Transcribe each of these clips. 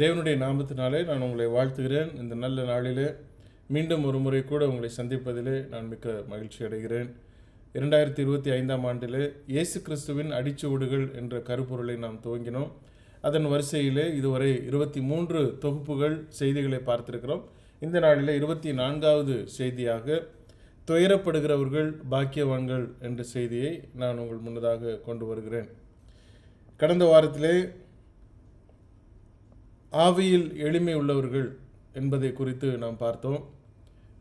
தேவனுடைய நாமத்தினாலே நான் உங்களை வாழ்த்துகிறேன். இந்த நல்ல நாளிலே மீண்டும் ஒரு முறை கூட உங்களை சந்திப்பதிலே நான் மிக்க மகிழ்ச்சி அடைகிறேன். இரண்டாயிரத்தி இருபத்தி ஐந்தாம் ஆண்டிலே இயேசு கிறிஸ்துவின் அடிச்சுவடுகள் என்ற கருப்பொருளை நாம் துவங்கினோம். அதன் வரிசையிலே இதுவரை இருபத்தி மூன்று தொகுப்புகள் செய்திகளை பார்த்திருக்கிறோம். இந்த நாளிலே இருபத்தி நான்காவது செய்தியாக துயரப்படுகிறவர்கள் பாக்கியவான்கள் என்ற செய்தியை நான் உங்கள் முன்னதாக கொண்டு வருகிறேன். கடந்த வாரத்திலே ஆவியில் எளிமை உள்ளவர்கள் என்பதை குறித்து நாம் பார்த்தோம்.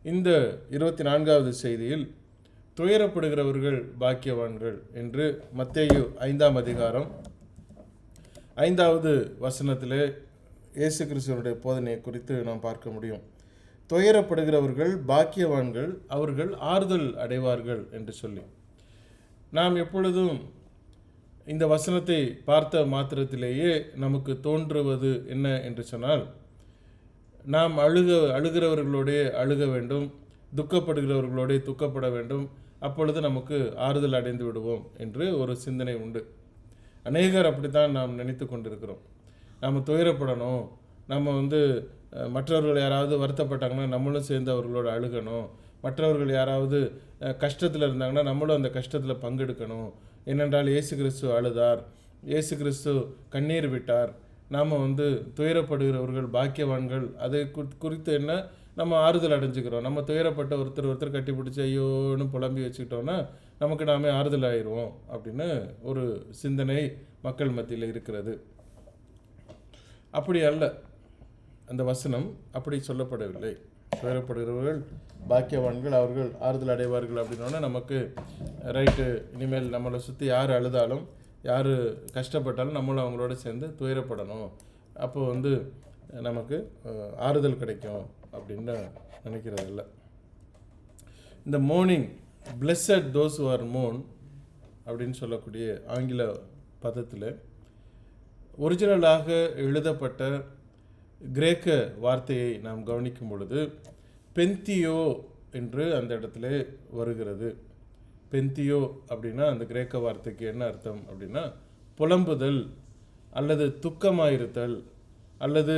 இந்த இருபத்தி நான்காவது செய்தியில் துயரப்படுகிறவர்கள் பாக்கியவான்கள் என்று மத்தேயு ஐந்தாம் அதிகாரம் ஐந்தாவது வசனத்திலே இயேசு கிறிஸ்துவனுடைய போதனையை குறித்து நாம் பார்க்க முடியும். துயரப்படுகிறவர்கள் பாக்கியவான்கள் அவர்கள் ஆறுதல் அடைவார்கள் என்று சொல்லி. நாம் எப்பொழுதும் இந்த வசனத்தை பார்த்த மாத்திரத்திலேயே நமக்கு தோன்றுவது என்ன என்று சொன்னால் நாம் அழுக அழுகிறவர்களோடே அழுக வேண்டும் துக்கப்படுகிறவர்களோடே துக்கப்பட வேண்டும் அப்பொழுது நமக்கு ஆறுதல் அடைந்து விடுவோம் என்று ஒரு சிந்தனை உண்டு. அநேகர் அப்படித்தான் நாம் நினைத்து கொண்டிருக்கிறோம். நாம் துயரப்படணும் நம்ம வந்து மற்றவர்கள் யாராவது வருத்தப்பட்டாங்கன்னா நம்மளும் சேர்ந்து அவர்களோட அழுகணும் மற்றவர்கள் யாராவது கஷ்டத்தில் இருந்தாங்கன்னா நம்மளும் அந்த கஷ்டத்தில் பங்கெடுக்கணும் ஏனென்றால் இயேசு கிறிஸ்து அழுதார். இயேசு கிறிஸ்து கண்ணீர் விட்டார். நாம் வந்து துயரப்படுகிறவர்கள் பாக்கியவான்கள் அதை குறி- குறித்து என்ன? நம்ம ஆறுதல் அடைஞ்சுக்கிறோம். நம்ம துயரப்பட்ட ஒருத்தர் ஒருத்தர் கட்டி பிடிச்சி ஐயோன்னு புலம்பி வச்சுக்கிட்டோன்னா நமக்கு நாமே ஆறுதல் ஆயிடுவோம். அப்படின்னு ஒரு சிந்தனை மக்கள் மத்தியில் இருக்கிறது. அப்படி அல்ல. அந்த வசனம் அப்படி சொல்லப்படவில்லை. துயரப்படுகிறவர்கள் பாக்கியவான்கள் அவர்கள் ஆறுதல் அடைவார்கள் அப்படின்னோடனே நமக்கு ரைட்டு இனிமேல் நம்மளை சுற்றி யார் அழுதாலும் யார் கஷ்டப்பட்டாலும் நம்மளும் அவங்களோட சேர்ந்து துயரப்படணும். அப்போ வந்து நமக்கு ஆறுதல் கிடைக்கும் அப்படின்னு நினைக்கிறது இல்லை இந்த மோர்னிங் பிளெஸ்ஸட் தோஸ் ஆர் மோன் அப்படின்னு சொல்லக்கூடிய ஆங்கில பதத்தில் ஒரிஜினலாக எழுதப்பட்ட கிரேக்க வார்த்தையை நாம் கவனிக்கும் பொழுது பெந்தியோ என்று அந்த இடத்துல வருகிறது. பெந்தியோ அப்படின்னா அந்த கிரேக்க வார்த்தைக்கு என்ன அர்த்தம் அப்படின்னா புலம்புதல் அல்லது துக்கமாயிருத்தல் அல்லது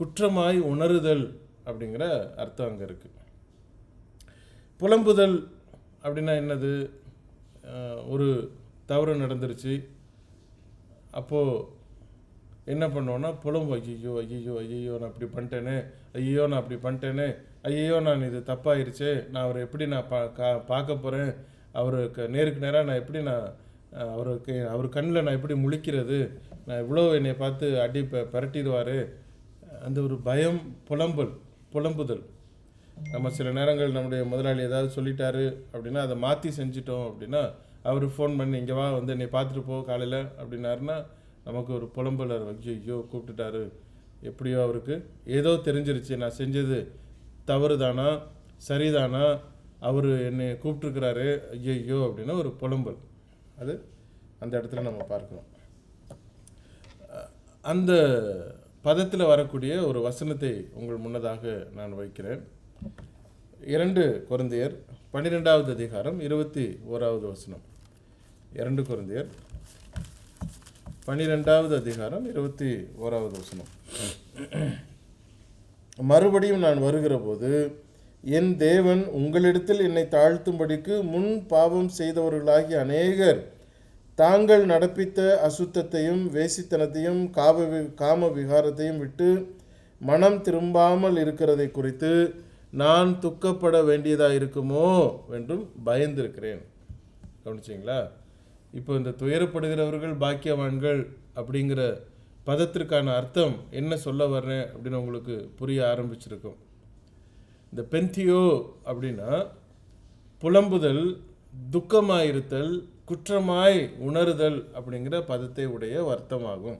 குற்றமாய் உணருதல் அப்படிங்கிற அர்த்தம் அங்கே இருக்குது புலம்புதல் அப்படின்னா என்னது? ஒரு தவறு நடந்துருச்சு. அப்போது என்ன பண்ணுவோன்னா புலம்பு ஐயோ ஐயோ ஐயோ நான் அப்படி பண்ணிட்டேனே ஐயோ நான் அப்படி பண்ணிட்டேனே ஐயோ நான் இது தப்பாயிருச்சே நான் அவரை எப்படி நான் பா கா பார்க்க போகிறேன் அவருக்கு நேருக்கு நேராக நான் எப்படி நான் அவருக்கு அவர் கண்ணில் நான் எப்படி முழிக்கிறது நான் இவ்வளோ என்னை பார்த்து அடி ப பரட்டிடுவார். அந்த ஒரு பயம் புலம்பல் புலம்புதல். நம்ம சில நேரங்கள் நம்முடைய முதலாளி ஏதாவது சொல்லிட்டாரு அப்படின்னா அதை மாற்றி செஞ்சிட்டோம் அப்படின்னா அவர் ஃபோன் பண்ணி இங்கே வா வந்து என்னை பார்த்துட்டு போ காலையில் அப்படின்னாருன்னா நமக்கு ஒரு புலம்பல் ஐயோ கூப்பிட்டுட்டாரு. எப்படியோ அவருக்கு ஏதோ தெரிஞ்சிருச்சு. நான் செஞ்சது தவறு தானா சரிதானா? அவர் என்னை கூப்பிட்டுருக்கிறாரு. ஐயோ அப்படின்னு ஒரு புலம்பல். அது அந்த இடத்துல நம்ம பார்க்கணும். அந்த பதத்தில் வரக்கூடிய ஒரு வசனத்தை உங்கள் முன்னதாக நான் வைக்கிறேன். இரண்டு குழந்தையர் பன்னிரெண்டாவது அதிகாரம் இருபத்தி ஓராவது வசனம். இரண்டு குழந்தையர் பன்னிரெண்டாவது அதிகாரம் இருபத்தி ஓராவது வசனம். மறுபடியும் நான் வருகிற போது என் தேவன் உங்களிடத்தில் என்னை தாழ்த்தும்படிக்கு முன் பாவம் செய்தவர்களாகிய அநேகர் தாங்கள் நடப்பித்த அசுத்தத்தையும் வேசித்தனத்தையும் காவ வி- காம விகாரத்தையும் விட்டு மனம் திரும்பாமல் இருக்கிறதை குறித்து நான் துக்கப்பட வேண்டியதாக இருக்குமோ? என்றும் பயந்திருக்கிறேன். கவனிச்சிங்களா? இப்போ இந்த துயரப்படுகிறவர்கள் பாக்கியவான்கள் அப்படிங்கிற பதத்திற்கான அர்த்தம் என்ன சொல்ல வர்றேன் அப்படின்னு உங்களுக்கு புரிய ஆரம்பிச்சிருக்கும். இந்த பெந்தியோ அப்படின்னா புலம்புதல் துக்கமாயிருத்தல் குற்றமாய் உணருதல் அப்படிங்கிற பதத்தை உடைய அர்த்தமாகும்.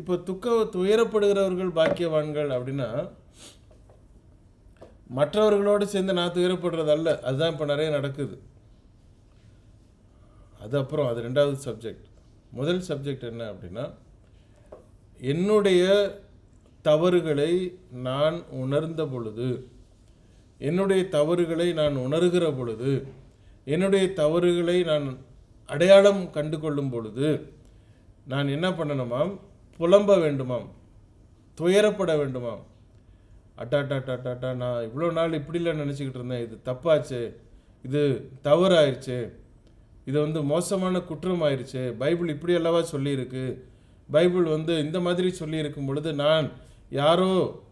இப்போ துக்க துயரப்படுகிறவர்கள் பாக்கியவான்கள் அப்படின்னா மற்றவர்களோடு சேர்ந்து நான் துயரப்படுறதல்ல. அதுதான் இப்போ நிறைய நடக்குது. அது அப்புறம் அது ரெண்டாவது சப்ஜெக்ட் முதல் சப்ஜெக்ட் என்ன அப்படின்னா என்னுடைய தவறுகளை நான் உணர்ந்த பொழுது என்னுடைய தவறுகளை நான் உணர்கிற பொழுது என்னுடைய தவறுகளை நான் அடையாளம் கண்டு கொள்ளும் பொழுது நான் என்ன பண்ணணுமாம்? புலம்ப வேண்டுமாம். துயரப்பட வேண்டுமாம். அட்டாட்டாட்டாட்டாட்டா நான் இவ்வளோ நாள் இப்படிலாம் நினச்சிக்கிட்டு இருந்தேன். இது தப்பாச்சு. இது தவறாயிருச்சு. இது வந்து மோசமான குற்றம் ஆயிடுச்சு பைபிள் இப்படி அல்லவா சொல்லியிருக்கு? பைபிள் வந்து இந்த மாதிரி சொல்லியிருக்கும் பொழுது நான் யாரோ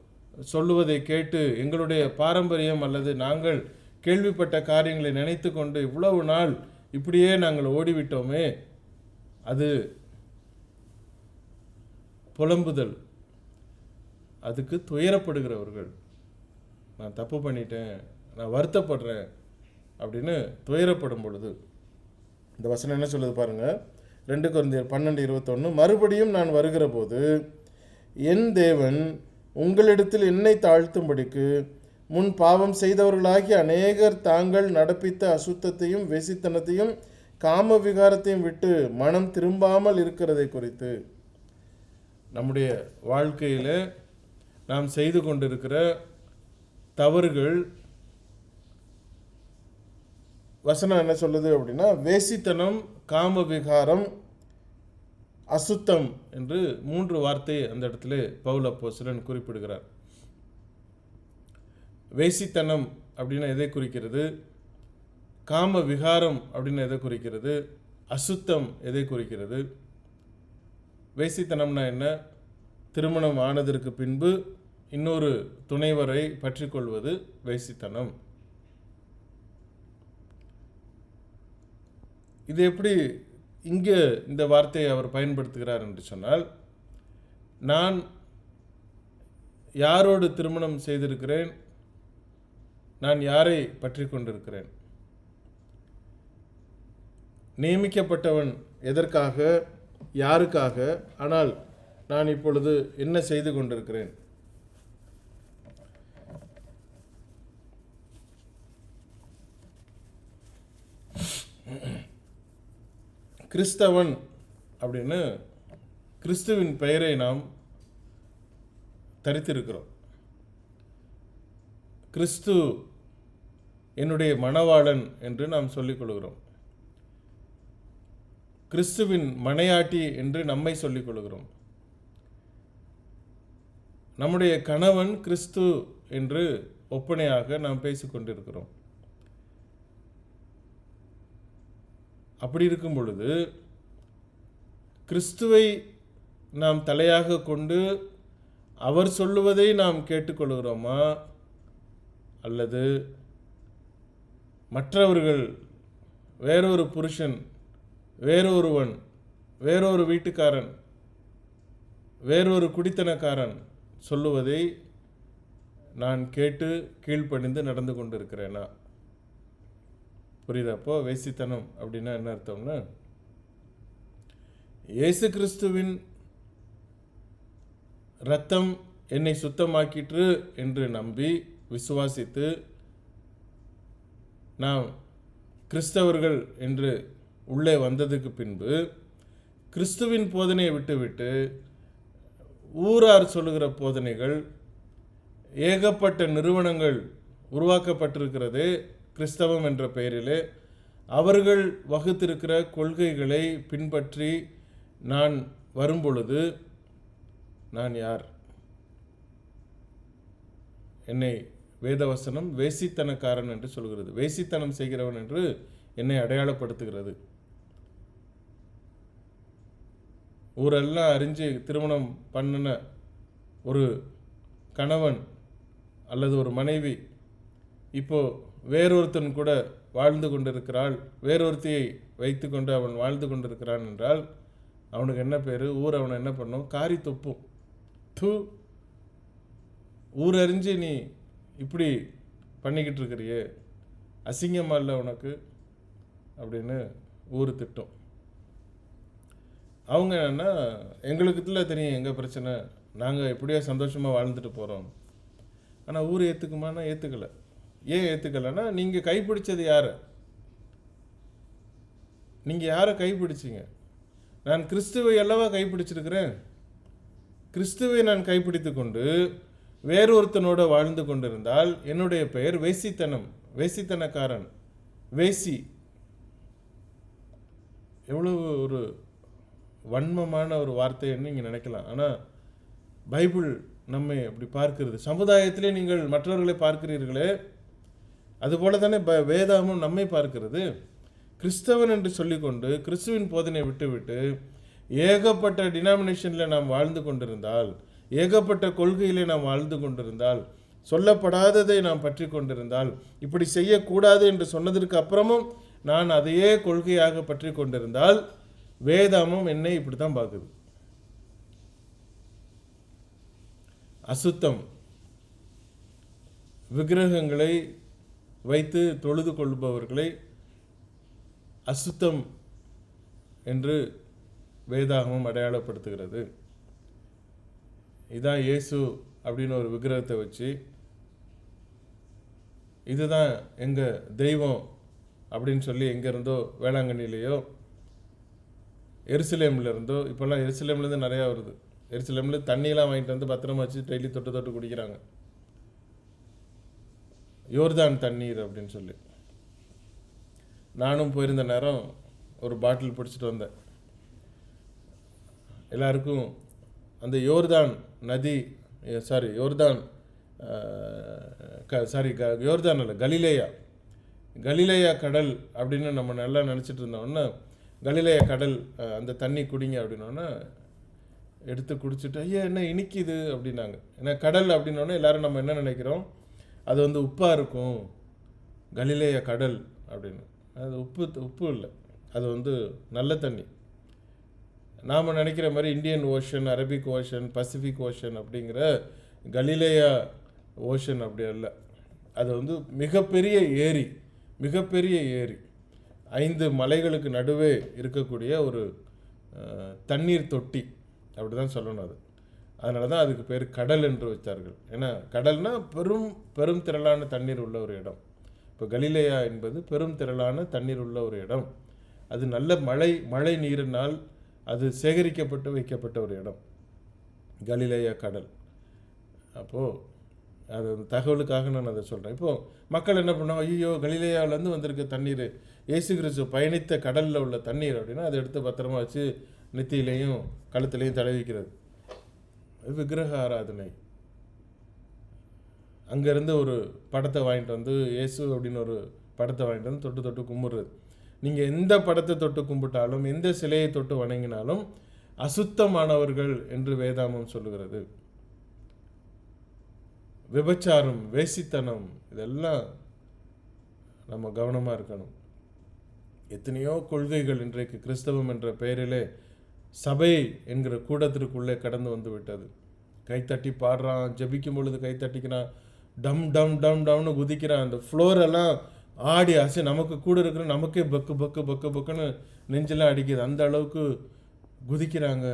சொல்லுவதை கேட்டு எங்களுடைய பாரம்பரியம் அல்லது நாங்கள் கேள்விப்பட்ட காரியங்களை நினைத்து கொண்டு இவ்வளவு நாள் இப்படியே நாங்கள் ஓடிவிட்டோமே. அது புலம்புதல். அதுக்கு துயரப்படுகிறவர்கள். நான் தப்பு பண்ணிட்டேன். நான் வருத்தப்படுறேன். அப்படின்னு துயரப்படும் பொழுது இந்த வசனம் என்ன சொல்லுது பாருங்க. ரெண்டு குழந்தையர் பன்னெண்டு இருபத்தொன்று மறுபடியும் நான் வருகிற போது என் தேவன் உங்களிடத்தில் என்னை தாழ்த்தும்படிக்கு முன் பாவம் செய்தவர்களாகிய அநேகர் தாங்கள் நடப்பித்த அசுத்தத்தையும் வெசித்தனத்தையும் காம விகாரத்தையும் விட்டு மனம் திரும்பாமல் இருக்கிறதை குறித்து நம்முடைய வாழ்க்கையில் நாம் செய்து கொண்டிருக்கிற தவறுகள் வசனம் என்ன சொல்லுது அப்படின்னா வேசித்தனம் காம விகாரம் அசுத்தம் என்று மூன்று வார்த்தை அந்த இடத்துல பவுல் அப்போஸ்தலன் குறிப்பிடுகிறார். வேசித்தனம் அப்படின்னு எதை குறிக்கிறது? காம விகாரம் அப்படின்னு எதை குறிக்கிறது? அசுத்தம் எதை குறிக்கிறது? வேசித்தனம்னா என்ன? திருமணம் ஆனதற்கு பின்பு இன்னொரு துணைவரை பற்றி கொள்வது வேசித்தனம். இது எப்படி இங்கே இந்த வார்த்தையை அவர் பயன்படுத்துகிறார் என்று சொன்னால் நான் யாரோடு திருமணம் செய்திருக்கிறேன் நான் யாரை பற்றி கொண்டிருக்கிறேன்? நியமிக்கப்பட்டவன் எதற்காக யாருக்காக ஆனால் நான் இப்பொழுது என்ன செய்து கொண்டிருக்கிறேன்? கிறிஸ்தவன் அப்படின்னு கிறிஸ்துவின் பெயரை நாம் தரித்திருக்கிறோம். கிறிஸ்து என்னுடைய மணவாளன் என்று நாம் சொல்லிக் கொள்கிறோம். கிறிஸ்துவின் மனையாட்டி என்று நம்மை சொல்லிக் கொள்கிறோம். நம்முடைய கணவன் கிறிஸ்து என்று ஒப்பனையாக நாம் பேசிக்கொண்டிருக்கிறோம் அப்படி இருக்கும் பொழுது கிறிஸ்துவை நாம் தலையாக கொண்டு அவர் சொல்லுவதை நாம் கேட்டுக்கொள்கிறோமா? அல்லது மற்றவர்கள் வேறொரு புருஷன் வேறொருவன் வேறொரு வீட்டுக்காரன் வேறொரு குடித்தனக்காரன் சொல்லுவதை நான் கேட்டு கீழ்ப்பணிந்து நடந்து கொண்டிருக்கிறேனா? புரியுறப்போ வேசித்தனம் அப்படின்னா என்ன அர்த்தம்னா இயேசு கிறிஸ்துவின் ரத்தம் என்னை சுத்தமாக்கிற்று என்று நம்பி விசுவாசித்து நாம் கிறிஸ்தவர்கள் என்று உள்ளே வந்ததுக்கு பின்பு கிறிஸ்துவின் போதனையை விட்டுவிட்டு ஊரார் சொல்லுகிற போதனைகள் ஏகப்பட்ட நிறுவனங்கள் உருவாக்கப்பட்டிருக்கிறது. கிறிஸ்தவம் என்ற பெயரிலே அவர்கள் வகுத்திருக்கிற கொள்கைகளை பின்பற்றி நான் வரும்பொழுது நான் யார்? என்னை வேதவசனம் வேசித்தனக்காரன் என்று சொல்கிறது. வேசித்தனம் செய்கிறவன் என்று என்னை அடையாளப்படுத்துகிறது. ஊரெல்லாம் அறிஞ்சு திருமணம் பண்ணின ஒரு கணவன் அல்லது ஒரு மனைவி இப்போது வேறொருத்தன் கூட வாழ்ந்து கொண்டிருக்கிறாள் வேறொருத்தியை வைத்துக்கொண்டு அவன் வாழ்ந்து கொண்டிருக்கிறான் என்றால் அவனுக்கு என்ன பேர்? ஊர் அவனை என்ன பண்ணும்? காரி தொப்பும். தூ ஊர் அறிஞ்சு நீ இப்படி பண்ணிக்கிட்டு இருக்கிறியே அசிங்கமாக இல்லை உனக்கு? அப்படின்னு ஊர் திட்டம். அவங்க என்னன்னா எங்களுக்குத்தில் தெரியும் எங்கள் பிரச்சனை நாங்கள் எப்படியோ சந்தோஷமாக வாழ்ந்துட்டு போகிறோம் ஆனால் ஊர் ஏற்றுக்குமானா ஏற்றுக்கலை ஏன் ஏற்றுக்கலைன்னா நீங்கள் கைப்பிடிச்சது யார்? நீங்கள் யாரை கைப்பிடிச்சிங்க? நான் கிறிஸ்துவை அல்லவா கைப்பிடிச்சிருக்கிறேன்? கிறிஸ்துவை நான் கைப்பிடித்து கொண்டு வேறொருத்தனோடு வாழ்ந்து கொண்டிருந்தால் என்னுடைய பெயர் வேசித்தனம் வேசித்தனக்காரன் வேசி. எவ்வளவு ஒரு வன்மமான ஒரு வார்த்தைன்னு நீங்கள் நினைக்கலாம். ஆனால் பைபிள் நம்மை அப்படி பார்க்கிறது. சமுதாயத்திலே நீங்கள் மற்றவர்களை பார்க்கிறீர்களே அதுபோல தானே ப வேதாமும் நம்மை பார்க்கிறது. கிறிஸ்தவன் என்று சொல்லிக்கொண்டு கிறிஸ்துவின் போதனை விட்டுவிட்டு ஏகப்பட்ட டினாமினேஷனில் நாம் வாழ்ந்து கொண்டிருந்தால் ஏகப்பட்ட கொள்கையிலே நாம் வாழ்ந்து கொண்டிருந்தால் சொல்லப்படாததை நாம் பற்றி கொண்டிருந்தால் இப்படி செய்யக்கூடாது என்று சொன்னதற்கு அப்புறமும் நான் அதையே கொள்கையாக பற்றி கொண்டிருந்தால் வேதாமம் என்னை இப்படி தான் பார்க்குது. அசுத்தம் விக்கிரகங்களை வைத்து தொழுது கொள்பவர்களை அசுத்தம் என்று வேதாகமம் அடையாளப்படுத்துகிறது. இதான் இயேசு அப்படின்னு ஒரு விக்கிரகத்தை வச்சு இதுதான் எங்கள் தெய்வம் அப்படின்னு சொல்லி எங்கே இருந்தோ வேளாங்கண்ணிலேயோ எருசலேம்ல இருந்தோ இப்போல்லாம் எருசலேம்லேருந்து நிறையா வருது. எருசலேமில் தண்ணியெல்லாம் வாங்கிட்டு வந்து பத்திரமா வச்சு டெய்லி தொட்டு தொட்டு குடிக்கிறாங்க. யோர்தான் தண்ணீர் அப்படின்னு சொல்லி. நானும் போயிருந்த நேரம் ஒரு பாட்டில் பிடிச்சிட்டு வந்தேன். எல்லாருக்கும் அந்த யோர்தான் நதி சாரி யோர்தான் க சாரி க யோர்தான் அல்ல கலிலேயா. கலிலேயா கடல் அப்படின்னு நம்ம நல்லா நினச்சிட்டு இருந்தோம்னா கலிலேயா கடல் அந்த தண்ணி குடிங்க அப்படின்னோன்னா எடுத்து குடிச்சிட்டு ஐயா என்ன இனிக்குது? அப்படின்னாங்க. ஏன்னா கடல் அப்படின்னோடனே எல்லாரும் நம்ம என்ன நினைக்கிறோம்? அது வந்து உப்பாக இருக்கும். கலிலேய கடல் அப்படின்னு. அது உப்பு உப்பு இல்லை. அது வந்து நல்ல தண்ணி. நாம் நினைக்கிற மாதிரி Indian Ocean Arabic Ocean Pacific Ocean அப்படிங்கிற கலிலேயா ஓஷன் அப்படி அல்ல. அது வந்து மிகப்பெரிய ஏரி மிகப்பெரிய ஏரி. ஐந்து மலைகளுக்கு நடுவே இருக்கக்கூடிய ஒரு தண்ணீர் தொட்டி. அப்படி தான் சொல்லணும் அது. அதனால தான் அதுக்கு பேர் கடல் என்று வச்சார்கள். ஏன்னா கடல்னா பெரும் பெரும் திரளான தண்ணீர் உள்ள ஒரு இடம். இப்போ கலிலேயா என்பது பெரும் திரளான தண்ணீர் உள்ள ஒரு இடம். அது நல்ல மழை மழை நீரினால் அது சேகரிக்கப்பட்டு வைக்கப்பட்ட ஒரு இடம். கலிலேயா கடல். அப்போது அது தகவலுக்காக நான் அதை சொல்கிறேன் இப்போது மக்கள் என்ன பண்ணாங்க ஐயோ கலிலேயாவிலேருந்து வந்திருக்க தண்ணீர் இயேசு கிறிஸ்து பயணித்த கடலில் உள்ள தண்ணீர் அப்படின்னா அதை எடுத்து பத்திரமா வச்சு நெத்தியிலையும் கழுத்துலையும் தடவிக்கிறது விக்கிரக ஆராதனை அங்கேருந்து ஒரு படத்தை வாங்கிட்டு வந்து இயேசு அப்படின்னு ஒரு படத்தை வாங்கிட்டு வந்து தொட்டு தொட்டு கும்பிட்றது. நீங்கள் எந்த படத்தை தொட்டு கும்பிட்டாலும் எந்த சிலையை தொட்டு வணங்கினாலும் அசுத்தமானவர்கள் என்று வேதாமம் சொல்லுகிறது. விபச்சாரம் வேசித்தனம் இதெல்லாம் நம்ம கவனமாக இருக்கணும். எத்தனையோ கொள்கைகள் இன்றைக்கு கிறிஸ்தவம் என்ற பெயரிலே சபை என்கிற கூடத்திற்குள்ளே கடந்து வந்து விட்டது கைத்தட்டி பாடுறான் ஜபிக்கும் பொழுது கைத்தட்டிக்கிறான். டம் டம் டம் டம்னு குதிக்கிறான். அந்த ஃப்ளோரெல்லாம் ஆடி அசை நமக்கு கூட இருக்கிற நமக்கே பக்கு பக்கு பக்கு பக்குன்னு நெஞ்செல்லாம் அடிக்குது. அந்த அளவுக்கு குதிக்கிறாங்க.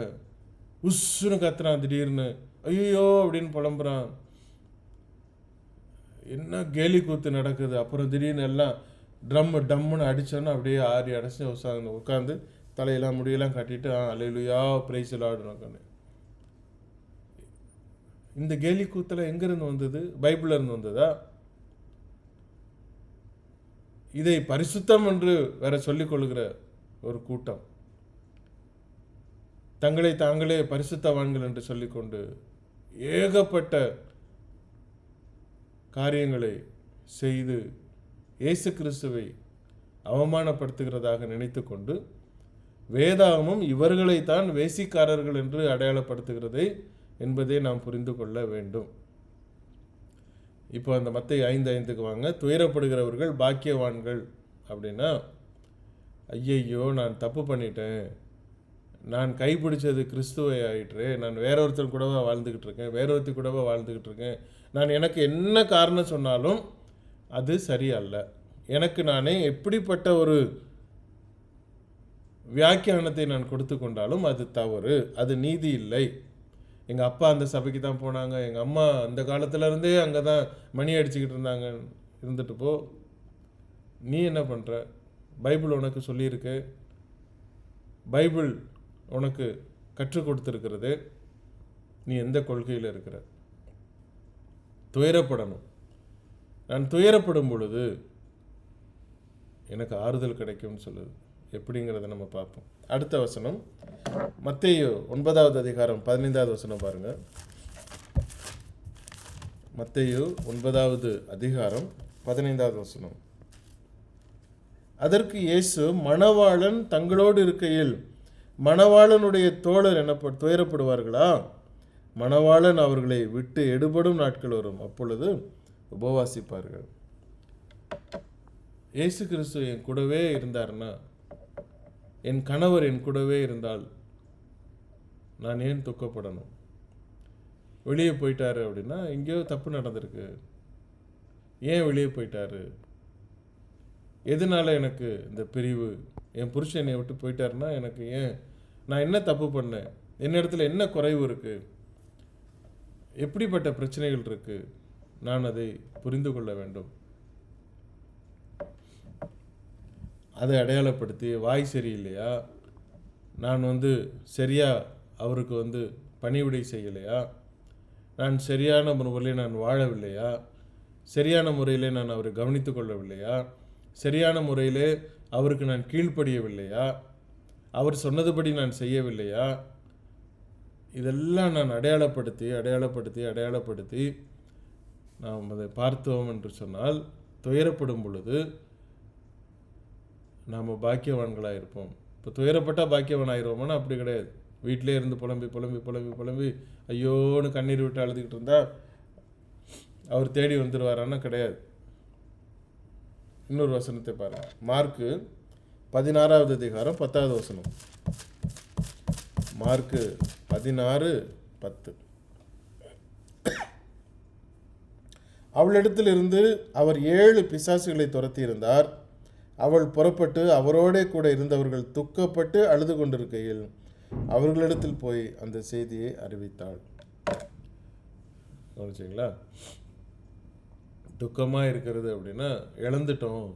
உஸ்ஸுன்னு கத்துறான் திடீர்னு. ஐயோ அப்படின்னு புலம்புறான். என்ன கேலி கூத்து நடக்குது? அப்புறம் திடீர்னு எல்லாம் ட்ரம் டம்முன்னு அடிச்சோன்னா அப்படியே ஆறி அடைச்சி உட்காந்து உட்காந்து தலையெல்லாம் முடியெல்லாம் கட்டிட்டு ஆ அலையிலுயா பிரைஸ் ஆடணும் இந்த கேலி கூத்தில் எங்கேருந்து வந்தது? பைபிள்ல இருந்து வந்ததா? இதை பரிசுத்தம் என்று வேற சொல்லிக் கொள்கிற ஒரு கூட்டம். தங்களை தாங்களே பரிசுத்தவான்கள் என்று சொல்லிக்கொண்டு ஏகப்பட்ட காரியங்களை செய்து இயேசு கிறிஸ்துவை அவமானப்படுத்துகிறதாக நினைத்துக்கொண்டு வேதாகமும் இவர்களைத்தான் வேசிக்காரர்கள் என்று அடையாளப்படுத்துகிறது என்பதை நாம் புரிந்து கொள்ள வேண்டும். இப்போ அந்த மத்தை ஐந்து ஐந்துக்கு வாங்க. துயரப்படுகிறவர்கள் பாக்கியவான்கள் அப்படின்னா ஐயையோ நான் தப்பு பண்ணிட்டேன். நான் கைப்பிடிச்சது கிறிஸ்துவை ஆயிற்று. நான் வேற ஒருத்தர் கூடவா வாழ்ந்துக்கிட்டு இருக்கேன். வேற ஒருத்தர் கூடவா வாழ்ந்துக்கிட்டு இருக்கேன். நான் எனக்கு என்ன காரணம் சொன்னாலும் அது சரியல்ல எனக்கு நானே எப்படிப்பட்ட ஒரு வியாக்கியானத்தை நான் கொடுத்து கொண்டாலும் அது தவறு அது நீதி இல்லை. எங்கள் அப்பா அந்த சபைக்கு தான் போனாங்க. எங்கள் அம்மா அந்த காலத்துலேருந்தே அங்கே தான் மணி அடிச்சுக்கிட்டு இருந்தாங்க. இருந்துட்டு போ. நீ என்ன பண்ணுற பைபிள் உனக்கு சொல்லியிருக்கு. பைபிள் உனக்கு கற்றுக் கொடுத்துருக்கிறது. நீ எந்த கொள்கையில் இருக்கிற? துயரப்படணும். நான் துயரப்படும் பொழுது எனக்கு ஆறுதல் கிடைக்கும்னு சொல்லுது. எப்படிங்கிறத நம்ம பார்ப்போம். அடுத்த வசனம் மத்தேயு ஒன்பதாவது அதிகாரம் பதினைந்தாவது வசனம் பாருங்கள் மத்தேயு ஒன்பதாவது அதிகாரம் பதினைந்தாவது வசனம். அதற்கு இயேசு மணவாளன் தங்களோடு இருக்கையில் மணவாளனுடைய தோழர் எனப்ப துயரப்படுவார்களா? மணவாளன் அவர்களை விட்டு எடுபடும் நாட்கள் வரும். அப்பொழுது உபவாசிப்பார்கள். இயேசு கிறிஸ்து என் கூடவே இருந்தார்னா என் கணவர் என் கூடவே இருந்தால் நான் ஏன் துக்கப்படணும்? வெளியே போயிட்டாரு அப்படின்னா எங்கேயோ தப்பு நடந்திருக்கு. ஏன் வெளியே போயிட்டாரு? எதனால எனக்கு இந்த பிரிவு? என் புருஷன் என்னை விட்டு போயிட்டாருன்னா எனக்கு ஏன்? நான் என்ன தப்பு பண்ணேன்? என்னிடத்துல என்ன குறைவு இருக்குது எப்படிப்பட்ட பிரச்சனைகள் இருக்குது நான் அதை புரிந்து கொள்ள வேண்டும். அதை அடையாளப்படுத்தி வாய் சரியில்லையா? நான் வந்து சரியாக அவருக்கு வந்து பணிவிடை செய்யலையா? நான் சரியான முறையில் நான் வாழவில்லையா? சரியான முறையில் நான் அவரை கவனித்து கொள்ளவில்லையா? சரியான முறையிலே அவருக்கு நான் கீழ்ப்படியவில்லையா? அவர் சொன்னதுபடி நான் செய்யவில்லையா? இதெல்லாம் நான் அடையாளப்படுத்தி அடையாளப்படுத்தி அடையாளப்படுத்தி நாம் அதை பார்த்தோம் என்று சொன்னால் துயரப்படும் பொழுது நாம் பாக்கியவான்களாக இருப்போம் இப்போ துயரப்பட்டால் பாக்கியவன் ஆயிடுவோமானா அப்படி கிடையாது. வீட்டிலே இருந்து புலம்பி புலம்பி புலம்பி புலம்பி ஐயோன்னு கண்ணீர் விட்டு அழுதுகிட்டு இருந்தால் அவர் தேடி வந்துடுவாரான்னா கிடையாது. இன்னொரு வசனத்தை பாருங்க. மார்க்கு பதினாறாவது அதிகாரம் பத்தாவது வசனம். மார்க்கு பதினாறு பத்து. அவளிடத்திலிருந்து அவர் ஏழு பிசாசுகளை துரத்தி இருந்தார் அவள் புறப்பட்டு அவரோடே கூட இருந்தவர்கள் துக்கப்பட்டு அழுது கொண்டிருக்கையில் அவர்களிடத்தில் போய் அந்த செய்தியை அறிவித்தாள். கவனிச்சிங்களா? துக்கமாக இருக்கிறது அப்படின்னா இழந்துட்டோம்.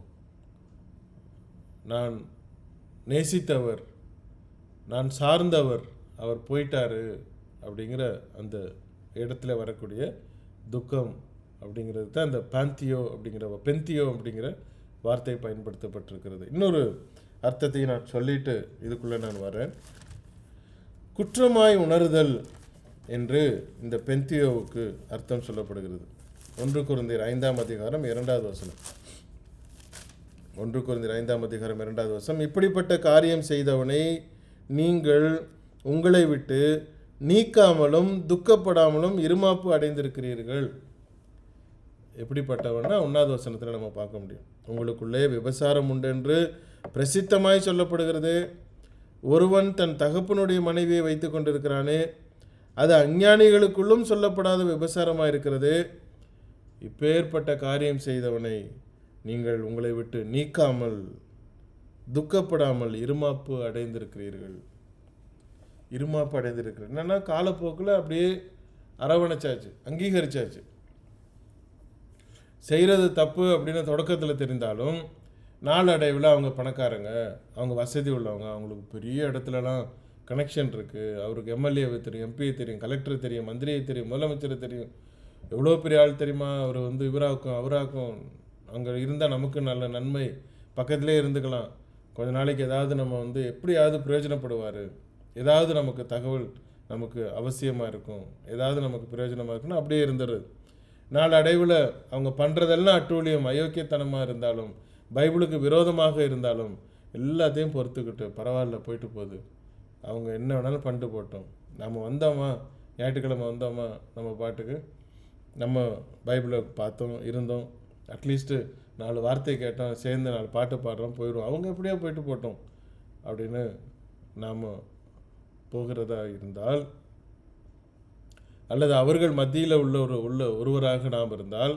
நான் நேசித்தவர் நான் சார்ந்தவர் அவர் போயிட்டாரு அப்படிங்கிற அந்த இடத்துல வரக்கூடிய துக்கம் அப்படிங்கிறது தான் அந்த பாந்தியோ அப்படிங்கிற பெந்தியோ அப்படிங்கிற வார்த்தை பயன்படுத்தப்பட்டிருக்கிறது. இன்னொரு அர்த்தத்தை நான் சொல்லிட்டு இதுக்குள்ளே நான் வரேன். குற்றமாய் உணருதல் என்று இந்த பெந்தியோவுக்கு அர்த்தம் சொல்லப்படுகிறது. ஒன்று குருந்தீர் ஐந்தாம் அதிகாரம் இரண்டாவது வசனம். ஒன்று குருந்தீர் ஐந்தாம் அதிகாரம் இரண்டாவது வசனம். இப்படிப்பட்ட காரியம் செய்தவனை நீங்கள் உங்களை விட்டு நீக்காமலும் துக்கப்படாமலும் இருமாப்பு அடைந்திருக்கிறீர்கள். எப்படிப்பட்டவன்னா உண்ணாத வசனத்தில் நம்ம பார்க்க முடியும். உங்களுக்குள்ளே விபசாரம் உண்டென்று பிரசித்தமாய் சொல்லப்படுகிறது. ஒருவன் தன் தகப்பனுடைய மனைவியை வைத்து கொண்டிருக்கிறானே அது அஞ்ஞானிகளுக்குள்ளும் சொல்லப்படாத விபசாரமாக இருக்கிறது. இப்பேற்பட்ட காரியம் செய்தவனை நீங்கள் உங்களை விட்டு நீக்காமல் துக்கப்படாமல் இருமாப்பு அடைந்திருக்கிறீர்கள். இருமாப்பு அடைந்திருக்கிறீர்கள். என்னென்னா காலப்போக்கில் அப்படியே அரவணைச்சாச்சு அங்கீகரிச்சாச்சு. செய்கிறது தப்பு அப்படின்னு தொடக்கத்தில் தெரிந்தாலும் நாளடைவில் அவங்க பணக்காரங்க அவங்க வசதி உள்ளவங்க அவங்களுக்கு பெரிய இடத்துலலாம் கனெக்ஷன் இருக்குது அவருக்கு எம்எல்ஏவை தெரியும் எம்பியை தெரியும் கலெக்டர் தெரியும் மந்திரியை தெரியும் முதலமைச்சரை தெரியும். எவ்வளோ பெரிய ஆள் தெரியுமா? அவர் வந்து இவராக்கும் அவராக்கும். அங்கே இருந்தால் நமக்கு நல்ல நன்மை. பக்கத்திலே இருந்துக்கலாம். கொஞ்ச நாளைக்கு ஏதாவது நம்ம வந்து எப்படியாவது பிரயோஜனப்படுவார். ஏதாவது நமக்கு தகவல் நமக்கு அவசியமாக இருக்கும். ஏதாவது நமக்கு பிரயோஜனமாக இருக்குன்னா அப்படியே இருந்துடுறது நாளடைவில் அவங்க பண்ணுறதெல்லாம் அட்டூழியம் அயோக்கியத்தனமாக இருந்தாலும் பைபிளுக்கு விரோதமாக இருந்தாலும் எல்லாத்தையும் பொறுத்துக்கிட்டு பரவாயில்ல போயிட்டு போகுது. அவங்க என்ன வேணாலும் பண்ணிட்டு போட்டோம் நம்ம வந்தோமா? ஞாயிற்றுக்கிழமை வந்தோமா? நம்ம பாட்டுக்கு நம்ம பைபிளை பார்த்தோம் இருந்தோம். அட்லீஸ்ட்டு நாலு வார்த்தை கேட்டோம் சேர்ந்து நாலு பாட்டு பாடுறோம் போயிடுவோம். அவங்க எப்படியோ போயிட்டு போட்டோம் அப்படின்னு நாம் போகிறதா இருந்தால் அல்லது அவர்கள் மத்தியில் உள்ள ஒரு உள்ள ஒருவராக நாம் இருந்தால்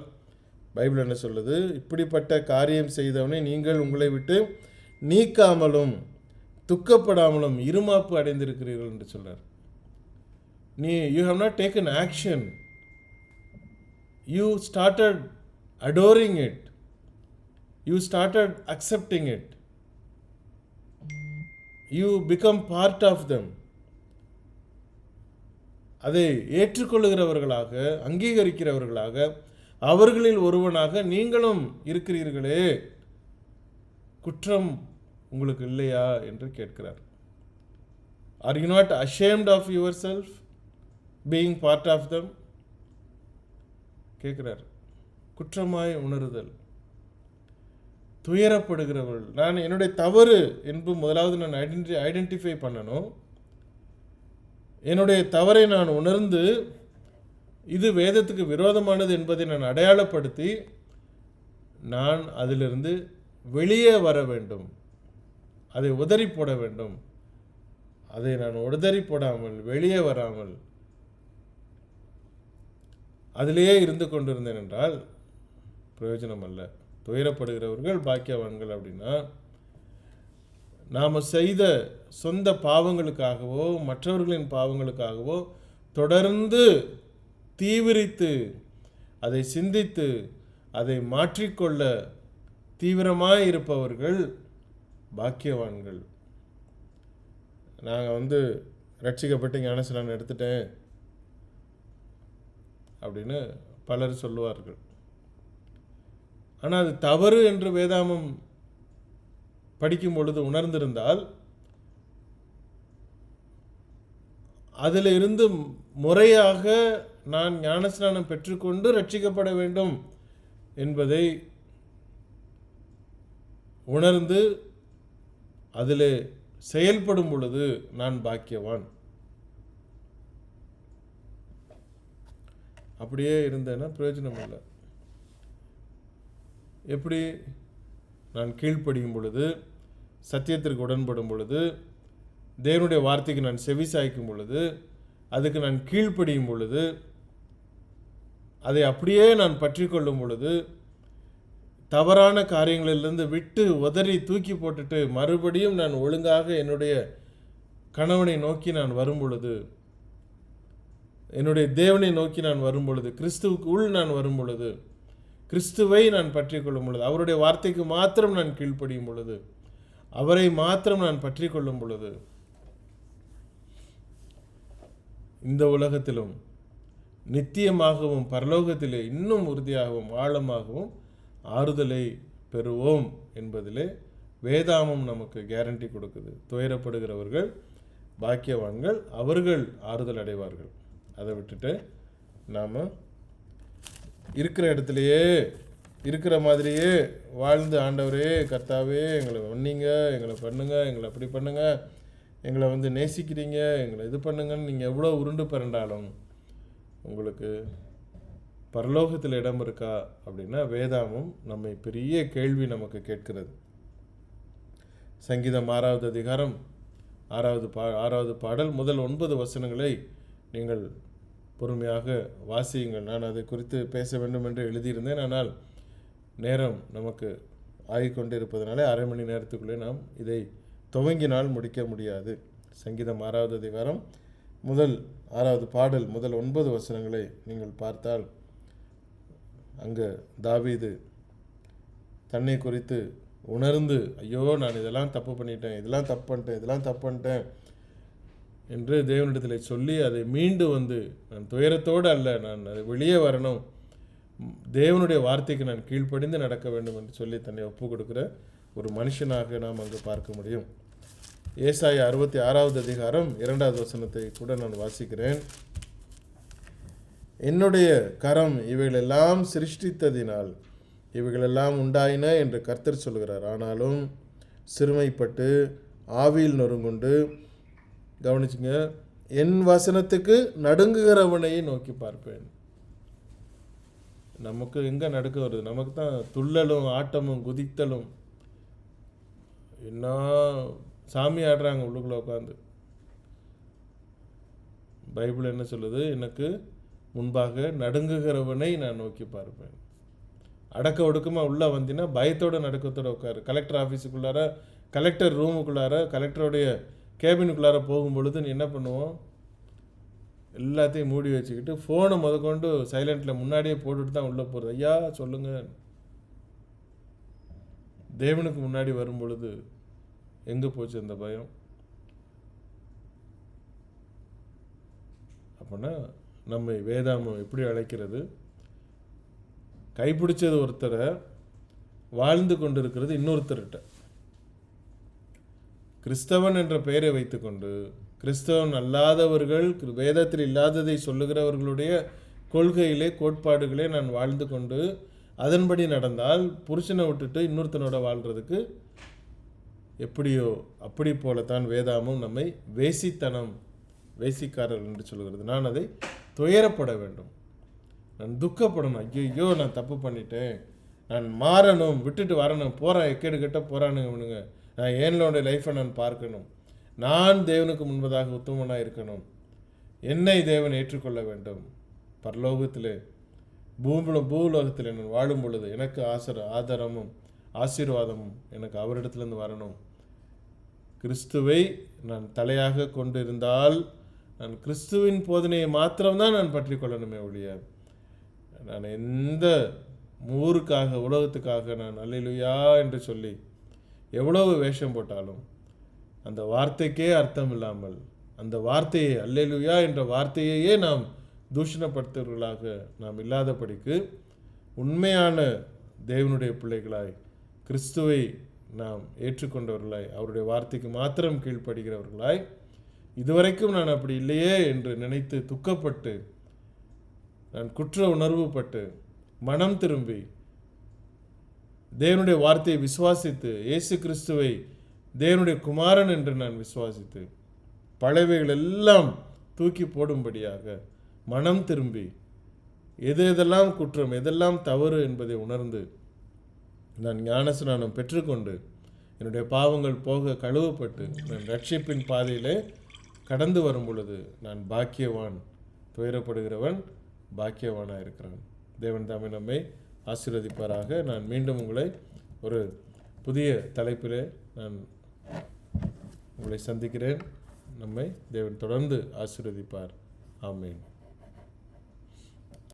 பைபிள் என்ன சொல்லுது? இப்படிப்பட்ட காரியம் செய்தவனை நீங்கள் உங்களை விட்டு நீக்காமலும் துக்கப்படாமலும் இருமாப்பு அடைந்திருக்கிறீர்கள் என்று சொல்கிறார் நீ you have not taken action you started adoring it you started accepting it you become part of them அதை ஏற்றுக்கொள்ளுகிறவர்களாக அங்கீகரிக்கிறவர்களாக அவர்களில் ஒருவனாக நீங்களும் இருக்கிறீர்களே. குற்றம் உங்களுக்கு இல்லையா? என்று கேட்கிறார். Are you not ashamed of yourself being part of them கேட்குறார். குற்றமாய் உணருதல். துயரப்படுகிறவர்கள். நான் என்னுடைய தவறு என்பது முதலாவது நான் ஐடென்டி ஐடென்டிஃபை பண்ணணும். என்னுடைய தவறை நான் உணர்ந்து இது வேதத்துக்கு விரோதமானது என்பதை நான் அடையாளப்படுத்தி நான் அதிலிருந்து வெளியே வர வேண்டும். அதை உதறி போட வேண்டும். அதை நான் உதறி போடாமல் வெளியே வராமல் அதிலேயே இருந்து கொண்டிருந்தேன் என்றால் பிரயோஜனம் அல்ல துயரப்படுகிறவர்கள் பாக்கியவான்கள் அப்படின்னா நாம் செய்த சொந்த பாவங்களுக்காகவோ மற்றவர்களின் பாவங்களுக்காகவோ தொடர்ந்து தீவிரித்து அதை சிந்தித்து அதை மாற்றிக்கொள்ள தீவிரமாக இருப்பவர்கள் பாக்கியவான்கள். நாங்கள் வந்து ரட்சிக்கப்பட்டு ஞானஸ்நானம் எடுத்துட்டேன் அப்படின்னு பலர் சொல்லுவார்கள். ஆனால் அது தவறு என்று வேதாமம் படிக்கும் பொழுது உணர்ந்திருந்தால் அதில் இருந்து முறையாக நான் ஞானஸ்நானம் பெற்றுக்கொண்டு ரட்சிக்கப்பட வேண்டும் என்பதை உணர்ந்து அதில் செயல்படும் பொழுது நான் பாக்கியவான். அப்படியே இருந்தேன்னா பிரயோஜனம் இல்லை. எப்படி நான் கீழ்ப்படியும் பொழுது சத்தியத்திற்கு உடன்படும் பொழுது தேவனுடைய வார்த்தைக்கு நான் செவி சாய்க்கும் பொழுது அதுக்கு நான் கீழ்ப்படியும் பொழுது அதை அப்படியே நான் பற்றி கொள்ளும் பொழுது தவறான காரியங்களிலிருந்து விட்டு உதறி தூக்கி போட்டுட்டு மறுபடியும் நான் ஒழுங்காக என்னுடைய கணவனை நோக்கி நான் வரும் பொழுது என்னுடைய தேவனை நோக்கி நான் வரும் பொழுது கிறிஸ்துவுக்கு உள் நான் வரும் பொழுது கிறிஸ்துவை நான் பற்றி கொள்ளும் பொழுது அவருடைய வார்த்தைக்கு மாத்திரம் நான் கீழ்ப்படியும் பொழுது அவரை மாத்திரம் நான் பற்றி கொள்ளும் பொழுது இந்த உலகத்திலும் நித்தியமாகவும் பரலோகத்திலே இன்னும் உறுதியாகவும் ஆழமாகவும் ஆறுதலை பெறுவோம் என்பதிலே வேதாமம் நமக்கு கேரண்டி கொடுக்குது. துயரப்படுகிறவர்கள் பாக்கியவான்கள் அவர்கள் ஆறுதல் அடைவார்கள். அதை விட்டுட்டு நாம் இருக்கிற இடத்துலையே இருக்கிற மாதிரியே வாழ்ந்து ஆண்டவரே கர்த்தாவே எங்களை வந்தீங்க எங்களை பண்ணுங்க எங்களை அப்படி பண்ணுங்கள் எங்களை வந்து நேசிக்கிறீங்க எங்களை இது பண்ணுங்கன்னு நீங்கள் எவ்வளோ உருண்டு பிறண்டாலும் உங்களுக்கு பரலோகத்தில் இடம் இருக்கா அப்படின்னா வேதாமும் நம்மை பெரிய கேள்வி நமக்கு கேட்கிறது. சங்கீதம் ஆறாவது அதிகாரம் ஆறாவது பா ஆறாவது பாடல் முதல் ஒன்பது வசனங்களை நீங்கள் பொறுமையாக வாசியுங்கள். நான் அதை குறித்து பேச வேண்டும் என்று எழுதியிருந்தேன். ஆனால் நேரம் நமக்கு ஆகிக்கொண்டிருப்பதனாலே அரை மணி நேரத்துக்குள்ளே நாம் இதை துவங்கினால் முடிக்க முடியாது. சங்கீதம் ஆறாவது அதிகாரம் முதல் ஆறாவது பாடல் முதல் ஒன்பது வசனங்களை நீங்கள் பார்த்தால் அங்கே தாவீது தன்னை குறித்து உணர்ந்து ஐயோ நான் இதெல்லாம் தப்பு பண்ணிட்டேன் இதெல்லாம் தப்பு பண்ணிட்டேன் இதெல்லாம் தப்பு பண்ணிட்டேன் என்று தேவனிடத்தில் சொல்லி அதை மீண்டு வந்து நான் துயரத்தோடு அல்ல நான் அதை வெளியே வரணும். தேவனுடைய வார்த்தைக்கு நான் கீழ்ப்படிந்து நடக்க வேண்டும் என்று சொல்லி தன்னை ஒப்பு கொடுக்குற ஒரு மனுஷனாக நாம் அங்கு பார்க்க முடியும். ஏசாய அறுபத்தி ஆறாவது அதிகாரம் இரண்டாவது வசனத்தை கூட நான் வாசிக்கிறேன். என்னுடைய கரம் இவைகளெல்லாம் சிருஷ்டித்ததினால் இவைகளெல்லாம் உண்டாயின என்று கர்த்தர் சொல்கிறார். ஆனாலும் சிறுமைப்பட்டு ஆவியில் நொறுங்குண்டு கவனிச்சுங்க என் வசனத்துக்கு நடுங்குகிறவனையை நோக்கி பார்ப்பேன். நமக்கு எங்கே நடுக்க வருது? நமக்கு தான் துள்ளலும் ஆட்டமும் குதித்தலும். என்ன சாமி ஆடுறாங்க உள்ளுக்குள்ளே உட்காந்து பைபிள் என்ன சொல்லுது? எனக்கு முன்பாக நடுங்குகிறவனை நான் நோக்கி பார்ப்பேன். அடக்க ஒடுக்கமாக உள்ளே வந்தீங்கன்னா பயத்தோட நடுக்கத்தோட உட்காரு. கலெக்டர் ஆஃபீஸுக்குள்ளார கலெக்டர் ரூமுக்குள்ளார கலெக்டருடைய கேபினுக்குள்ளார போகும் பொழுது நீ என்ன பண்ணுவோம்? எல்லாத்தையும் மூடி வச்சுக்கிட்டு ஃபோனை முதற்கொண்டு சைலண்டில் முன்னாடியே போட்டுட்டு தான் உள்ளே போகிறது ஐயா சொல்லுங்கள் தேவனுக்கு முன்னாடி வரும் பொழுது எங்கே போச்சு அந்த பயம்? அப்படின்னா நம்மை வேதாமம் எப்படி அழைக்கிறது? கைப்பிடிச்சது ஒருத்தரை வாழ்ந்து கொண்டிருக்கிறது இன்னொருத்தர்கிட்ட. கிறிஸ்தவன் என்ற பெயரை வைத்துக்கொண்டு கிறிஸ்தவன் அல்லாதவர்கள் வேதத்தில் இல்லாததை சொல்லுகிறவர்களுடைய கொள்கையிலே கோட்பாடுகளே நான் வாழ்ந்து கொண்டு அதன்படி நடந்தால் புருஷனை விட்டுட்டு இன்னொருத்தனோட வாழ்கிறதுக்கு எப்படியோ அப்படி போலத்தான் வேதாமும் நம்மை வேசித்தனம் வேசிக்காரர் என்று சொல்கிறது நான் அதை துயரப்பட வேண்டும். நான் துக்கப்படணும். ஐயோ நான் தப்பு பண்ணிட்டேன். நான் மாறணும் விட்டுட்டு வரணும். போகிறேன் எக்கேடு கெட்ட போகிறானுங்க இவனுங்க. நான் என்னோட லைஃப்பை நான் பார்க்கணும்? நான் தேவனுக்கு முன்பதாக உத்தமனாக இருக்கணும். என்னை தேவன் ஏற்றுக்கொள்ள வேண்டும். பரலோகத்தில் பூமில பூலோகத்தில் நான் வாழும் பொழுது எனக்கு ஆசர ஆதாரமும் ஆசீர்வாதமும் எனக்கு அவரிடத்துலேருந்து வரணும். கிறிஸ்துவை நான் தலையாக கொண்டிருந்தால் நான் கிறிஸ்துவின் போதனையை மாத்திரம்தான் நான் பற்றி கொள்ளணுமே ஒழிய நான் எந்த ஊருக்காக உலகத்துக்காக நான் அல்லையிலுயா என்று சொல்லி எவ்வளவு வேஷம் போட்டாலும் அந்த வார்த்தைக்கே அர்த்தம் இல்லாமல் அந்த வார்த்தையை அல்லேலூயா என்ற வார்த்தையையே நாம் தூஷணப்படுத்துவர்களாக நாம் இல்லாதபடிக்கு உண்மையான தேவனுடைய பிள்ளைகளாய் கிறிஸ்துவை நாம் ஏற்றுக்கொண்டவர்களாய் அவருடைய வார்த்தைக்கு மாத்திரம் கீழ்ப்படுகிறவர்களாய் இதுவரைக்கும் நான் அப்படி இல்லையே என்று நினைத்து துக்கப்பட்டு நான் குற்ற உணர்வுப்பட்டு மனம் திரும்பி தேவனுடைய வார்த்தையை விசுவாசித்து இயேசு கிறிஸ்துவை தேவனுடைய குமாரன் என்று நான் விசுவாசித்து பழவைகள் எல்லாம் தூக்கி போடும்படியாக மனம் திரும்பி எது எதெல்லாம் குற்றம் எதெல்லாம் தவறு என்பதை உணர்ந்து நான் ஞானஸ்நானம் பெற்றுக்கொண்டு என்னுடைய பாவங்கள் போக கழுவப்பட்டு நான் ரட்சிப்பின் பாதையிலே கடந்து வரும் பொழுது நான் பாக்கியவான் துயரப்படுகிறவன் பாக்கியவானாக இருக்கிறான். தேவன் தாமே நம்மை ஆசீர்வதிப்பாராக. நான் மீண்டும் உங்களை ஒரு புதிய தலைப்பிலே நான் உங்களை சந்திக்கிறேன். நம்மை தேவன் தொடர்ந்து ஆசீர்வதிப்பார். ஆமேன்.